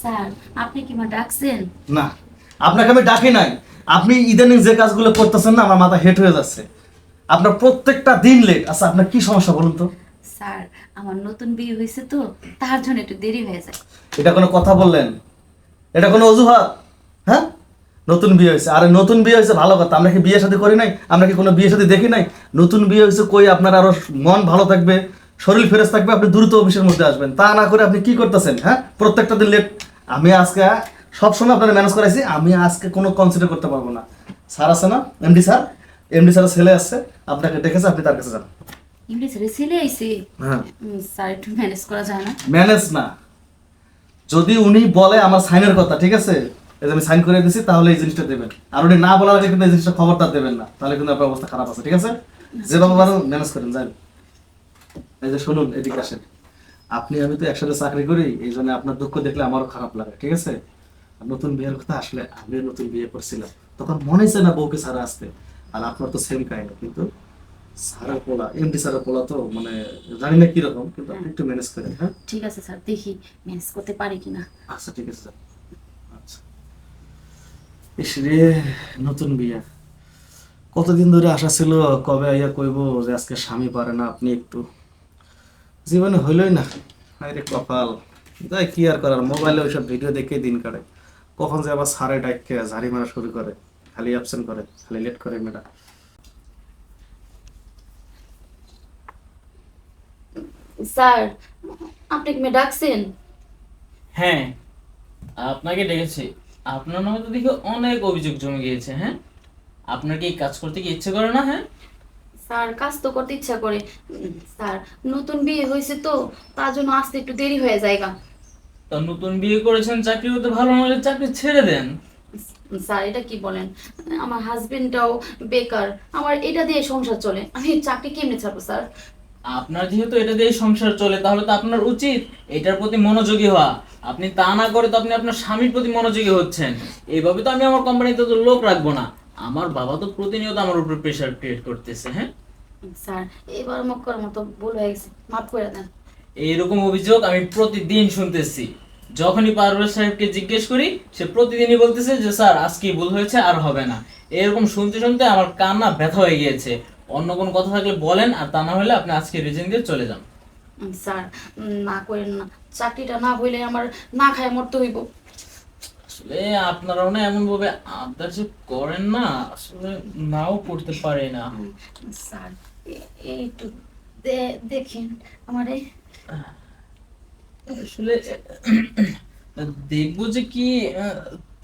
Sir আপনি কি মা ডাকছেন? না আপনাকে আমি ডাকি নাই। আপনি ইদানিং যে কাজগুলো করতেছেন না আমার মাথা হেট হয়ে যাচ্ছে। আপনার প্রত্যেকটা দিন লেট আচ্ছা আপনার কি সমস্যা বলুন তো? স্যার আমার নতুন বিয়ে হয়েছে তো তার জন্য একটু দেরি হয়ে যায়। এটা কোনো কথা বললেন? এটা কোনো অজুহাত? হ্যাঁ? নতুন বিয়ে হয়েছে। আরে নতুন বিয়ে হয়েছে ভালো কথা। আমরা কি বিয়ে সাথে করি নাই? আমরা কি কোনো বিয়ে সাথে দেখি নাই? নতুন বিয়ে হয়েছে কই আপনার আরও মন ভালো থাকবে? শরীর ফ্রেশ থাকবে আপনি দ্রুত অফিসের মধ্যে আসবেন। তা না করে আপনি কি করতেছেন হ্যাঁ? প্রত্যেকটা দিন লেট আমি আজকে সবসময় আপনারা ম্যানেজ করাইছি আমি আজকে কোনো কনসিডার করতে পারব না। স্যার আছে না? MD sir? এমডি স্যারের ছেলে আসছে আপনাকে ডেকেছে আপনি তার কাছে যান। ইংলিশ রে ছেলে আইছে? হ্যাঁ। স্যার একটু ম্যানেজ করা যায় না। ম্যানেজ না। যদি উনি বলে আমার সাইনের কথা ঠিক আছে? এই যে আমি সাইন করে দিছি তাহলে এই জিনিসটা দেবেন। আর উনি না বলার আগে কিন্তু এই জিনিসটা খবরটা দেবেন না। তাহলে কিন্তু আপনার অবস্থা খারাপ আছে ঠিক আছে? যেভাবে পারেন ম্যানেজ করেন যান এই যে শুনুন এদিকে আসেন। আপনি আমি তো একসাথে চাকরি করি এই জন্য আপনার দুঃখ দেখলে আমারও খারাপ লাগে ঠিক আছে? নতুন বিয়ের কথা আসলে নতুন বিয়ে করছিলাম। তখন মনে না বউকে ছাড়া আসতে। আর আপনার তো সেম কাহিনী কিন্তু সারা পোলা এমডি সারা পোলা তো মানে জানি না কিন্তু আপনি একটু ম্যানেজ করেন হ্যাঁ? ঠিক আছে স্যার দেখি ম্যানেজ করতে পারি কিনা। আচ্ছা ঠিক আছে স্যার। আচ্ছা। ইস রে নতুন বিয়া। কতদিন ধরে আশা ছিল কবে আইয়া কইব যে আজকে স্বামী পারে না আপনি একটু জীবনে হইলই না। আরে কপাল। যাই কি আর করার? মোবাইলে ওইসব ভিডিও দেখে দিন কাটে। কখন যে আবার সারে ডাইকে ঝাড়ি মারা শুরু করে। খালি অ্যাবসেন্ট করে খালি লেট করে মেয়েটা স্যার আপনি কি মেয়ে ডাকছেন? হ্যাঁ আপনাকে ডেকেছি। আপনার নামে তো দেখি অনেক অভিযোগ জমে গিয়েছে হ্যাঁ? আপনার কি কাজ করতে কি ইচ্ছে করে না হ্যাঁ? স্যার কাজ তো করতে ইচ্ছা করে। স্যার নতুন বিয়ে হয়েছে তো তার জন্য আসতে একটু দেরি হয়ে যায় গা। তা নতুন বিয়ে করেছেন চাকরি হতে ভালো না হলে চাকরি ছেড়ে দেন। স্যার এটা কি বলেন? আমার হাজবেন্ডটাও বেকার আমার এটা দিয়ে সংসার চলে। আমি চাকরি কেমনে ছাড়বো স্যার? আপনার যেহেতু এটা দিয়ে সংসার চলে তাহলে তো আপনার উচিত এটার প্রতি মনোযোগী হওয়া। আপনি তা না করে তো আপনি আপনার স্বামীর প্রতি মনোযোগী হচ্ছেন। এইভাবে তো আমি আমার কোম্পানিতে তো লোক রাখব না। আমার বাবা তো প্রতিনিয়ত আমার উপর প্রেশার ক্রিয়েট করতেছে হ্যাঁ? স্যার এবার মুখ করার মতো ভুল হয়ে গেছে মাফ করে দেন। এইরকম অভিযোগ আমি প্রতিদিন শুনতেছি। যখনই পারভেজ সাহেবকে জিজ্ঞেস করি সে প্রতিদিনই বলতেছে যে স্যার আজকে ভুল হয়েছে আর হবে না। এরকম শুনতে শুনতে আমার কান্না ব্যথা হয়ে গিয়েছে। অন্য কোনো কথা থাকলে বলেন আর তা না হলে আপনি আজকে রিজেন দিয়ে চলে যান। স্যার না করেন না। চাকরিটা না হইলে আমার না খায় মরতে হইব। আসলে আপনারাও না এমন ভাবে আবদার যে করেন না আসলে নাও করতে পারে না। স্যার একটু দেখেন আমারে। আসলে দেখব যে কি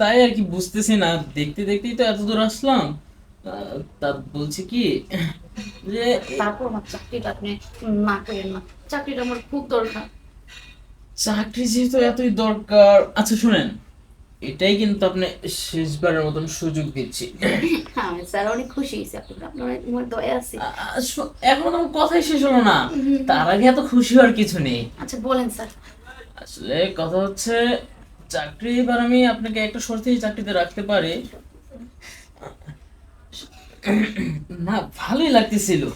তাই আর কি বুঝতেছি না। দেখতে দেখতেই তো এত দূর আসলাম। তা বলছি কি যে তারপর আমার চাকরিটা আপনি না করেন না। চাকরিটা আমার খুব দরকার। চাকরি যেহেতু এতই দরকার আচ্ছা শুনেন এটাই কিন্তু আপনি শেষবারের মতন সুযোগ দিচ্ছি। হ্যাঁ স্যার অনেক খুশি হয়েছে আপনি আপনার দয়া আছে। আ- আ- শো- এখন আমার কথাই শেষ হলো না। তার আগে এত খুশি হওয়ার কিছু নেই। আচ্ছা বলেন স্যার। আসলে কথা হচ্ছে চাকরি এবার আমি আপনাকে একটা শর্তেই চাকরিতে রাখতে পারি। না ভালোই লাগতেছিল।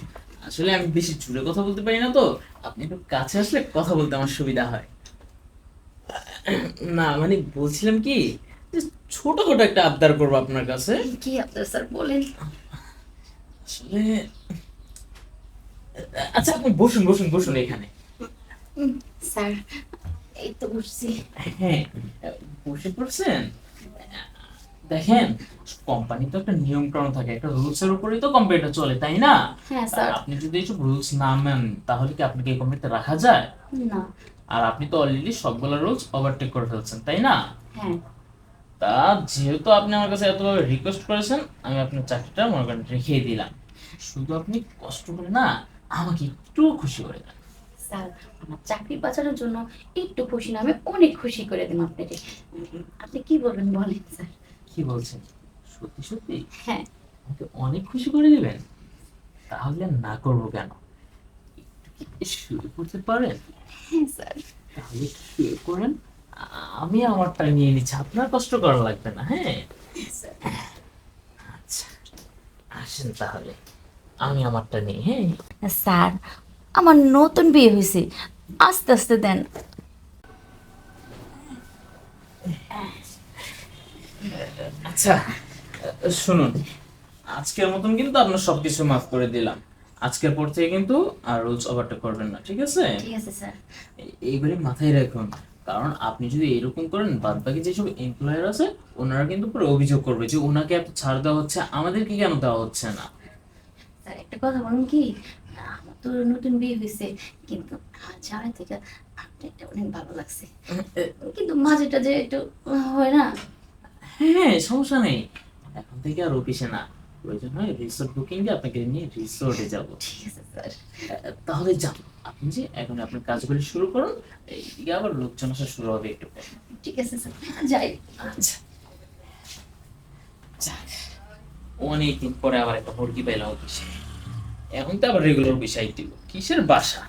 আসলে আমি বেশি জুড়ে কথা বলতে পারি না তো। আপনি একটু কাছে আসলে কথা বলতে আমার সুবিধা হয়। না মানে বলছিলাম কি যে ছোটখাটো একটা আবদার করব আপনার কাছে। কি আপনার স্যার বলেন। আসলে আচ্ছা আপনি বসুন বসুন বসুন এখানে। স্যার এই তো বুঝছি হ্যাঁ বসে পড়ছেন? দেখেন কোম্পানি তো একটা নিয়ম কানুন থাকে একটা রুলস এর উপরেই তো কোম্পানিটা চলে তাই না? হ্যাঁ স্যার। আপনি যদি এইসব রুলস না মানেন তাহলে কি আপনাকে এই কোম্পানিতে রাখা যায়? না আর আপনি তো অলরেডি সবগুলো রুলস ওভারটেক করে ফেলছেন তাই না? হ্যাঁ। তা যেহেতু আপনি আমার কাছে এতভাবে রিকোয়েস্ট করেছেন আমি আপনার চাকরিটা মনে করেন রেখেই দিলাম। শুধু আপনি কষ্ট করে না আমাকে একটু খুশি করে দেন। স্যার আমার চাকরি বাঁচানোর জন্য একটু খুশি না আমি অনেক খুশি করে দেন আপনাকে। আপনি কি বলবেন বলেন স্যার? কি বলছেন? সত্যি সত্যি? হ্যাঁ। আমাকে অনেক খুশি করে দিবেন। তাহলে না করব কেন? শুরু করতে পারেন? হ্যাঁ স্যার। তাহলে শুরু করেন। আমি আমারটা নিয়ে নিচ্ছি আপনার কষ্ট করা লাগবে না হ্যাঁ? হ্যাঁ, আচ্ছা আসেন তাহলে। আমি আমারটা নিই হ্যাঁ স্যার আমার নতুন বিয়ে হয়েছে। আস্তে আস্তে দেন। আচ্ছা শুনুন আজকের মতন কিন্তু আপনার সবকিছু মাফ করে দিলাম। আজকের পর থেকে কিন্তু আর রুলস ওভারটেক করবেন না ঠিক আছে? ঠিক আছে স্যার। এই- এইবারে মাথায় রাখুন কারণ আপনি যদি এরকম করেন বাদ বাকি যেসব এমপ্লয়ার আছে ওনারা কিন্তু পুরো অভিযোগ করবে যে ওনাকে এত ছাড় দেওয়া হচ্ছে আমাদেরকে কেন দেওয়া হচ্ছে না? স্যার একটা কথা বলুন কি? আমার তো নতুন বিয়ে হয়েছে কিন্তু জামাই থেকে আপনারটা অনেক ভালো লাগছে। কিন্তু মাঝেটা যে একটু হয় না? হ্যাঁ সমস্যা নেই। এখন থেকে আর অফিসে না। প্রয়োজন হয় রিসোর্ট বুকিং দিয়ে আপনাকে নিয়ে রিসোর্টে যাব। ঠিক আছে স্যার। তাহলে যান। আপনি যে এখন আপনার কাজগুলি শুরু করুন আবার লোকজন আসা শুরু হবে একটু ঠিক আছে স্যার। যাই। আচ্ছা। যাক, অনেকদিন পরে আবার একটা মুরগি পাইলাম অফিসে। এখন তো আবার রেগুলার বিষয় দিব। কিসের বাসা?